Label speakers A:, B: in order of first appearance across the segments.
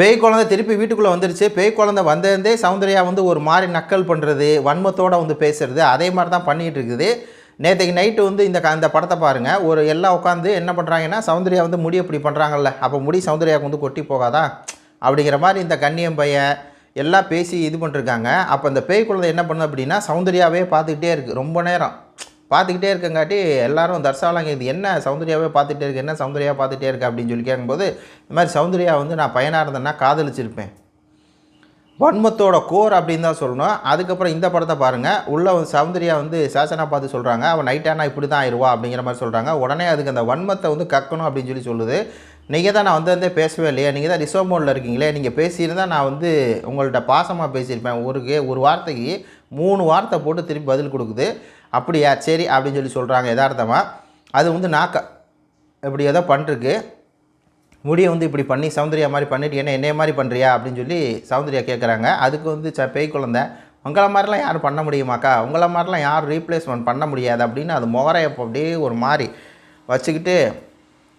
A: பேய் குழந்தை திருப்பி வீட்டுக்குள்ளே வந்துருச்சு. பேய் குழந்தை வந்ததே சௌந்தர்யா வந்து ஒரு மாதிரி நக்கல் பண்ணுறது வன்மத்தோட வந்து பேசுறது அதே மாதிரி தான் பண்ணிகிட்டு இருக்குது. நேற்றுக்கு நைட்டு வந்து இந்த அந்த இந்த படத்தை பாருங்கள் ஒரு எல்லாம் உட்காந்து என்ன பண்ணுறாங்கன்னா சௌந்தர்யா வந்து முடி அப்படி பண்ணுறாங்கல்ல அப்போ முடி சௌந்தர்யாவுக்கு வந்து கொட்டி போகாதா? அப்படிங்கிற மாதிரி இந்த கண்ணியம் பையன் எல்லாம் பேசி இது பண்ணிருக்காங்க. அப்போ அந்த பேய் குழந்தை என்ன பண்ணுது அப்படின்னா சௌந்தர்யாவே பார்த்துக்கிட்டே இருக்குது ரொம்ப நேரம். பார்த்துக்கிட்டே இருக்கங்காட்டி எல்லாரும் தர்சாலாங்க இது என்ன சௌந்தர்யாவே பார்த்துட்டே இருக்கு? என்ன சௌந்தர்யா பார்த்துட்டே இருக்கு? அப்படின்னு சொல்லி கேட்கும்போது இந்த மாதிரி சௌந்தர்யா வந்து நான் பையனாக இருந்தேன்னா காதலிச்சிருப்பேன். வன்மத்தோட கோர் அப்படின்னு தான் சொல்லணும். அதுக்கப்புறம் இந்த படத்தை பாருங்கள் உள்ளே வந்து சௌந்தர்யா வந்து சாசனா பார்த்து சொல்கிறாங்க அவன் நைட்டானா இப்படி தான் ஆயிடுவா அப்படிங்கிற மாதிரி சொல்கிறாங்க உடனே அதுக்கு அந்த வன்மத்தை வந்து கக்கணும் அப்படின்னு சொல்லி சொல்லுது. நீங்கள் தான் நான் வந்து வந்து பேசவே இல்லையா. நீங்கள் தான் ரிசர்வ் மோடில் இருக்கீங்களே. நீங்கள் பேசியிருந்தா நான் வந்து உங்கள்கிட்ட பாசமாக பேசியிருப்பேன். ஒரு ஒரு வார்த்தைக்கு மூணு வார்த்தை போட்டு திருப்பி பதில் கொடுக்குது. அப்படியா? சரி அப்படின்னு சொல்லி சொல்கிறாங்க யதார்த்தமாக அது வந்து நாக்க. இப்படி ஏதோ பண்ணிருக்கு முடியை வந்து இப்படி பண்ணி சௌந்தர்யா மாதிரி பண்ணிட்டு என்ன என்னைய மாதிரி பண்ணுறியா அப்படின்னு சொல்லி சௌந்தர்யா கேட்குறாங்க அதுக்கு வந்து ச பேய் குழந்த உங்களை மாதிரிலாம் யாரும் பண்ண முடியுமாக்கா? உங்களை மாதிரிலாம் யாரும் ரீப்ளேஸ்மெண்ட் பண்ண முடியாது. அப்படின்னு அது முகரை அப்படியே ஒரு மாதிரி வச்சுக்கிட்டு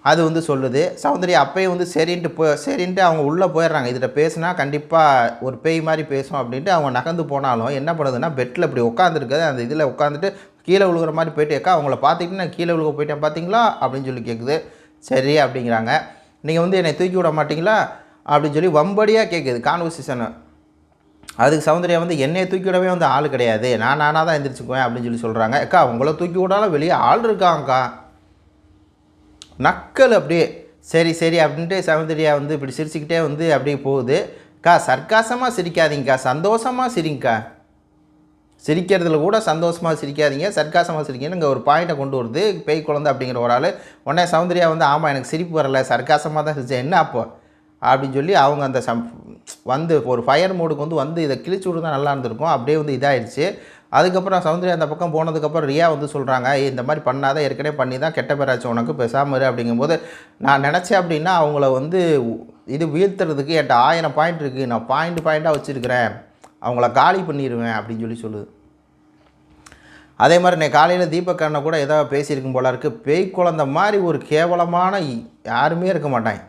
A: அது வந்து சொல்லுது சௌந்தர்யா அப்பயே வந்து சரின்ட்டு போ சரின்ட்டு அவங்க உள்ளே போயிடுறாங்க. இதில் பேசுனா கண்டிப்பாக ஒரு பேய் மாதிரி பேசும் அப்படின்ட்டு அவங்க நகர்ந்து போனாலும் என்ன பண்ணுதுன்னா பெட்டில் இப்படி உட்காந்துருக்குது அந்த இதில் உட்காந்துட்டு கீழே விழுகிற மாதிரி போயிட்டு அக்கா அவங்கள பார்த்துக்கிட்டு நான் கீழே விழுக போயிட்டேன் பார்த்தீங்களா அப்படின்னு சொல்லி கேட்குது சரி அப்படிங்கிறாங்க. நீங்கள் வந்து என்னை தூக்கி விட மாட்டீங்களா? அப்படின்னு சொல்லி வம்படியாக கேட்குது கான்வர்சேஷனு அதுக்கு சௌந்தர்யா வந்து என்னையை தூக்கி விடவே வந்து ஆள் கிடையாது. நான் நானாக தான் எந்திரிச்சுக்குவேன் அப்படின்னு சொல்லி சொல்கிறாங்க அக்கா அவங்கள தூக்கி விடாலும் வெளியே ஆள் இருக்காங்கக்கா. நக்கல் அப்படியே சரி சரி அப்படின்ட்டு சௌந்தர்யா வந்து இப்படி சிரிச்சுக்கிட்டே வந்து அப்படியே போகுது. கா சர்க்காசமாக சிரிக்காதீங்கக்கா சந்தோஷமாக சிரிங்கக்கா. சிரிக்கிறதுல கூட சந்தோஷமாக சிரிக்காதீங்க சர்க்காசமாக சிரிக்கணும் இங்கே ஒரு பாயிண்ட்டை கொண்டு வருது. பேய் குழந்தை அப்படிங்கிற ஒரு ஆள். உடனே சௌந்தர்யா வந்து ஆமாம் எனக்கு சிரிப்பு வரலை சர்க்காசமாக தான் சிரிச்சேன் என்ன அப்போ? அப்படின்னு சொல்லி அவங்க அந்த சம் வந்து ஒரு ஃபயர் மோடுக்கு வந்து வந்து இதை கிழிச்சு விட்டுருந்தா நல்லா இருந்திருக்கும். அப்படியே வந்து இதாகிடுச்சு அதுக்கப்புறம் சௌந்தர்யா அந்த பக்கம் போனதுக்கப்புறம் ரியா வந்து சொல்கிறாங்க இந்த மாதிரி பண்ணாத ஏற்கனவே பண்ணி தான் கெட்ட பேராச்சு உனக்கு பேசாமல் இரு அப்படிங்கும்போது நான் நினச்சேன் அப்படின்னா அவங்கள வந்து இது வீழ்த்துறதுக்கு என்கிட்ட ஆயிரம் பாயிண்ட் இருக்குது நான் பாயிண்ட் பாயிண்ட்டாக வச்சுருக்கிறேன். அவங்கள காலி பண்ணிடுவேன் அப்படின்னு சொல்லி சொல்லுது. அதே மாதிரி நான் காலையில் தீபக் அண்ணன் கூட ஏதோ பேசியிருக்கும் போல இருக்குது பேய் குழந்த மாதிரி ஒரு கேவலமான யாருமே இருக்க மாட்டாங்க.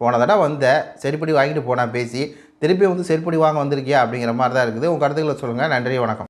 A: போன தடவை வந்த செருப்படி வாங்கிட்டு போனால் பேசி திருப்பி வந்து செருப்படி வாங்க வந்திருக்கியா அப்படிங்கிற மாதிரி தான் இருக்குது. உங்கள் கருத்துக்களை சொல்லுங்கள் நன்றி வணக்கம்.